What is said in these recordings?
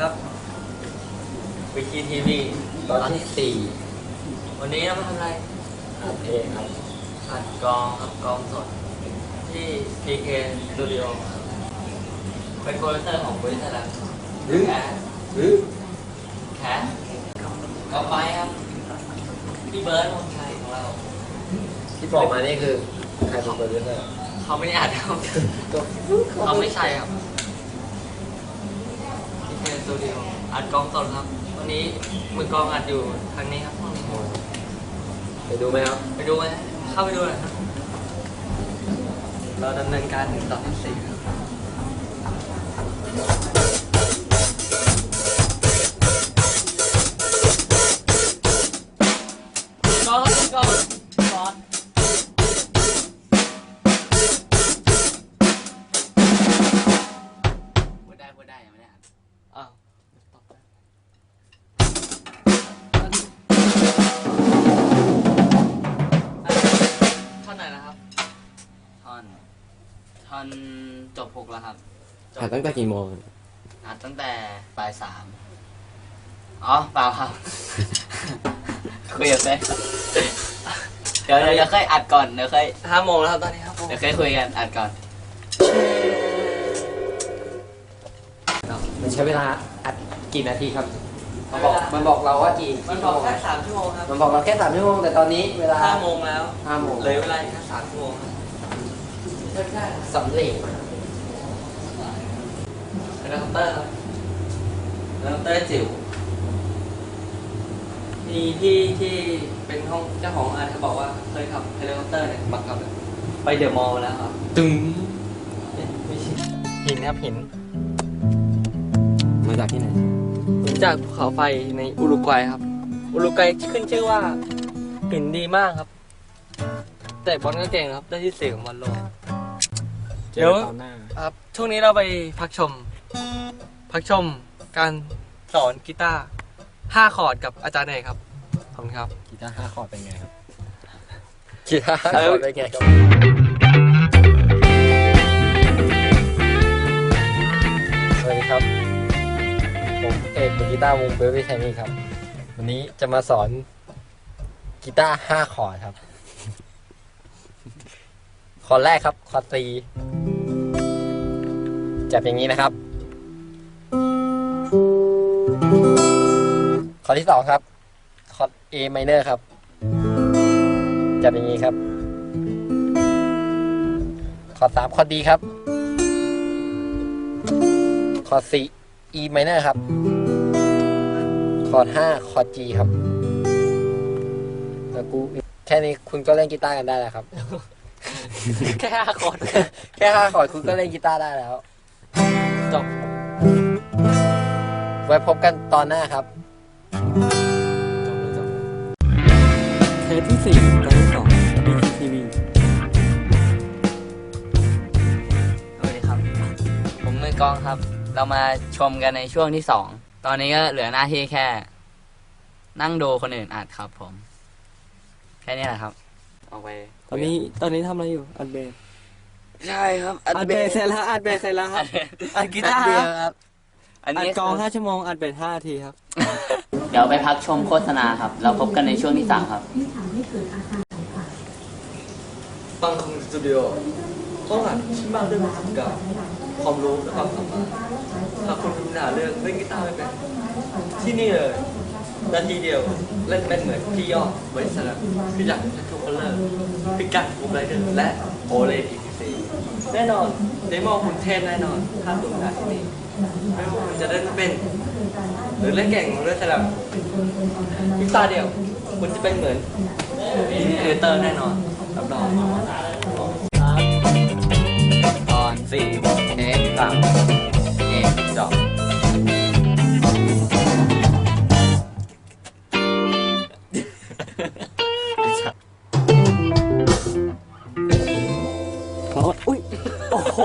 ครับวิคีทีวีตอนที่สี่วันนี้เรามาทำอะไรอัดเพลงครับอัดกองครับกองสด ที่ PK Studio ครับเป็นโปรดิวเซอร์ของบริษัทอะไรหรือแคสหรือแคสก็ไปครับพี่เบิร์ดวงชัยของเราที่บอกมานี่คือ ใครเป็นโปรดิวเซอร์เขาไม่ได้อัดครับก็เขาไม่ใช่ครับ PK Studio อัดกองสดครับ วันนี้มือกองอัดอยู่ทางนี้ครับห้องนี้ไปดูไหมครับ ไปดูไหมเข้าไปดูหน่อยครับ เราดำเนินการถึงตอนที่สี่ครับ หกแล้วครับอัดตั้งแต่กี่โมงอัดตั้งแต่บ่ายสามอ๋อเปล่าครับ คุยกับเต้เดี๋ยวเดี๋ยวเดี๋ยวค่อยอัดก่อนเดี๋ยวค่อยห้าโมงแล้วครับตอนนี้ครับเดี๋ยวค่อยคุยกันอัดก่อน มันใช้เวลาอัดกี่นาทีครับ มันบอกมันบอกเราว่ากี่มันบอกแค่สามชั่วโมงครับมันบอกเราแค่สามชั่วโมงแต่ตอนนี้เวลาห้าโมงแล้วห้าโมงเหลยเวลาอีกแค่สามชั่วโมงครับได้สำเร็จ เฮลิคอปเตอร์ครับเฮลิคอปเตอร์จิ๋วมีที่ที่เป็นห้องเจ้าของอาร์ตเขาบอกว่าเคยขับเฮลิคอปเตอร์เนี่ยมาขับไปเดอะมอลล์มาแล้วครับ ตึงไม่ใช่หินครับหิน มาจากที่ไหนจากภูเขาไฟในอุรุกวัยครับ อุรุกวัยขึ้นชื่อว่าหินดีมากครับ แต่บอลก็เก่งครับได้ที่สี่ของบอลโลกเดี๋ยวตอนหน้าครับช่วงนี้เราไปพักชม พักชมการสอนกีตาร์ห้าคอร์ดกับอาจารย์เอกครับ ขอบคุณครับ กีตาร์ห้าคอร์ดเป็นไงครับ กีตาร์ห้าคอร์ดเป็นไงครับสวัสดีครับ ผมเอกมือกีตาร์วงเบลลี่ไทนี่ครับ วันนี้จะมาสอนกีตาร์ห้าคอร์ดครับ คอร์ดแรกครับ คอร์ดซีจับอย่างนี้นะครับ คอร์ดที่สองครับคอร์ด A minor ครับจับอย่างนี้ครับคอร์ดสามคอร์ด D ครับคอร์ดสี่ E minor ครับคอร์ดห้าคอร์ด G ครับแล้วกูแค่นี้คุณก็เล่นกีตาร์กันได้แล้วครับ แค่ห้าคอร์ดแค่ห้าคอร์ดคุณก็เล่นกีตาร์ได้แล้วจบไว้พบกันตอนหน้าครับ จบเลยจบเทปที่สี่ตอนที่สอง BTV สวัสดีครับ ผมมือกลองครับ เรามาชมกันในช่วงที่สอง ตอนนี้ก็เหลือหน้าที่แค่ นั่งดูคนอื่นอัดครับผม แค่นี้แหละครับ ออกไปตอนนี้ตอนนี้ทำอะไรอยู่ อัดเบสใช่ครับอัดเบสเสร็จแล้วอัดเบสเสร็จแล้วครับอัดกีตาร์เดีคยวรับครับ อันอัดนี้กองห้าชั่วโมงอัดเบสห้านาทีครับ เดี๋ยวไปพักชมโฆษณาครับ เราพบกันในช่วงที่สามครับ ที่ทำให้เกิดอาการสัมผัสฟังคอมสตูดิโอต้องหัดชิ้นบางเรื่องประสบการณ์ความรู้และความสามารถถ้าคุณมีปัญหาเรื่องเล่นกีตาร์ไม่เป็นที่นี่เลยนาทีเดียวเล่นเป็นเหมือนพี่ยอดบริษัทพี่จักรชัชวลเลอร์พี่กัดบูมไรเดอร์และโอเลพีพีซี แน่นอนเดโมคุณเทพแน่นอน ถ้าคุณมาที่นี่ไม่ว่าคุณจะเล่นไม่เป็น หรือเล่นเก่งหรือเล่นสลับพริบตาเดียว คุณจะเป็นเหมือนเอเตอร์แน่นอนรับรองตอนสี่เอ็กสามเอ็กสอง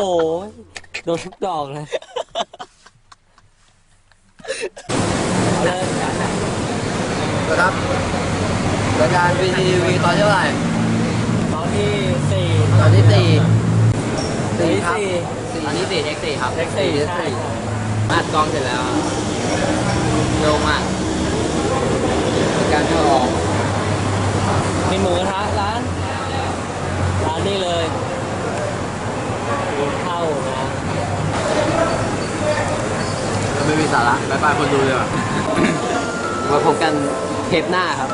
โดนทุกดอกเลยเริ่มจไหครับรายการ BTV ตอนเท่าไหร่ ตอนที่สี่ตอนที่สี่สี่ครับตอนที่สี่เท็กซี่ครับเท็กซี่เท็กซี่อัดกล้องเสร็จแล้วโยมอะการจะออก ละบายบายคนดูเลยว่ะ มาพบกันเทปหน้าครับ